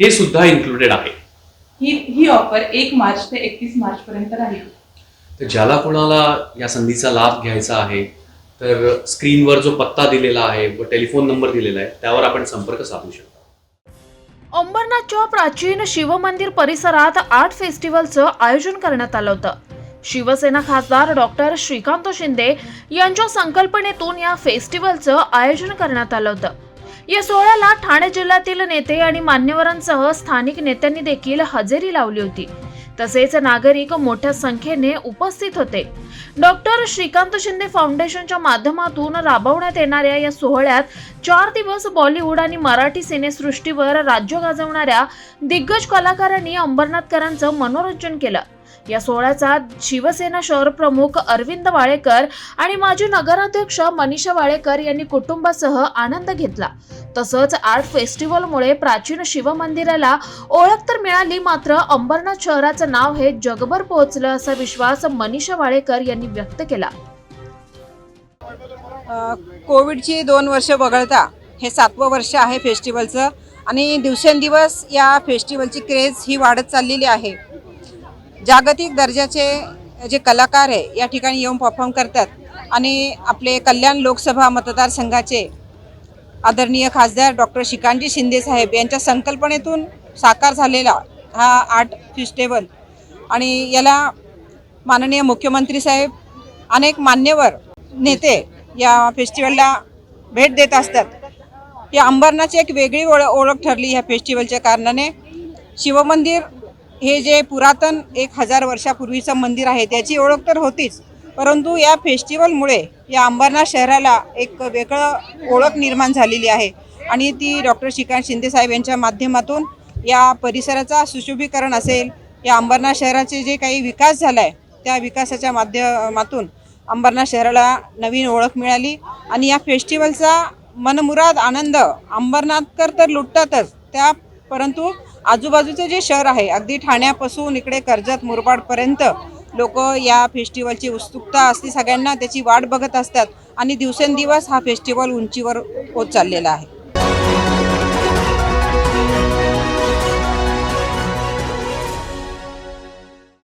हे सुद्धा इन्क्लुडेड आहे. ही ही ऑफर एक मार्च ते एकतीस मार्च पर्यंत राहील. तर ज्याला कोणाला या संधीचा लाभ घ्यायचा आहे तर स्क्रीनवर जो पत्ता दिलेला आहे व टेलिफोन नंबर दिलेला आहे त्यावर आपण संपर्क साधू शकता. अंबरनाथच्या प्राचीन शिवमंदिर परिसरात आर्ट फेस्टिवलचं आयोजन करण्यात आलं होतं. शिवसेना खासदार डॉक्टर श्रीकांत शिंदे यांच्या संकल्पनेतून या फेस्टिवलचं आयोजन करण्यात आलं होतं. या सोहळ्याला ठाणे जिल्ह्यातील नेते आणि मान्यवरांसह स्थानिक नेत्यांनी देखील हजेरी लावली होती. तसेच नागरिक मोठ्या संख्येने उपस्थित होते. डॉक्टर श्रीकांत शिंदे फाउंडेशनच्या माध्यमातून राबवण्यात येणाऱ्या या सोहळ्यात चार दिवस बॉलिवूड आणि मराठी सिनेसृष्टीवर राज्य गाजवणाऱ्या दिग्गज कलाकारांनी अंबरनाथकरांचं मनोरंजन केलं. या सोहळ्याचा शिवसेना शहर प्रमुख अरविंद वाळेकर आणि माजी नगराध्यक्ष मनीषा वाळेकर यांनी कुटुंबासह आनंद घेतला. तसंच आर्ट फेस्टिवलमुळे प्राचीन शिवमंदिराला ओळख तर मिळाली मात्र अंबरनाथ शहराचं नाव हे जगभर पोहोचलं असा विश्वास मनीषा वाळेकर यांनी व्यक्त केला. कोविडची दोन वर्ष वगळता हे सातवं वर्ष आहे फेस्टिवलचं आणि दिवसेंदिवस या फेस्टिवलची क्रेज ही वाढत चाललेली आहे. जागतिक दर्जाचे जे कलाकार आहे या ठिकाणी येऊन परफॉर्म करतात. आणि आपले कल्याण लोकसभा मतदारसंघाचे आदरणीय खासदार डॉक्टर शिकांजी शिंदे साहेब यांच्या संकल्पनेतून साकार झालेला हा आर्ट फेस्टिवल. आणि याला माननीय मुख्यमंत्री साहेब अनेक मान्यवर नेते या फेस्टिवलला भेट देत असतात. या अंबरनाथची एक वेगळी ओळख ओळख ठरली ह्या फेस्टिवलच्या कारणाने शिवमंदिर हे जे पुरातन एक हजार वर्षापूर्वीचं मंदिर आहे त्याची ओळख तर होतीच. परंतु या फेस्टिवलमुळे या अंबरनाथ शहराला एक वेगळं ओळख निर्माण झालेली आहे. आणि ती डॉक्टर श्रीकांत शिंदेसाहेब यांच्या माध्यमातून या परिसराचा सुशोभीकरण असेल या अंबरनाथ शहराचे जे काही विकास झाला आहे त्या विकासाच्या माध्यमातून अंबरनाथ शहराला नवीन ओळख मिळाली. आणि या फेस्टिवलचा मनमुराद आनंद अंबरनाथकर तर लुटतातच त्या परंतु आजूबाजूचं जे शहर आहे अगदी ठाण्यापासून इकडे कर्जत मुरबाडपर्यंत लोक या फेस्टिवलची उत्सुकता असते. सगळ्यांना त्याची वाट बघत असतात आणि दिवसेंदिवस हा फेस्टिवल उंचीवर होत चाललेला आहे.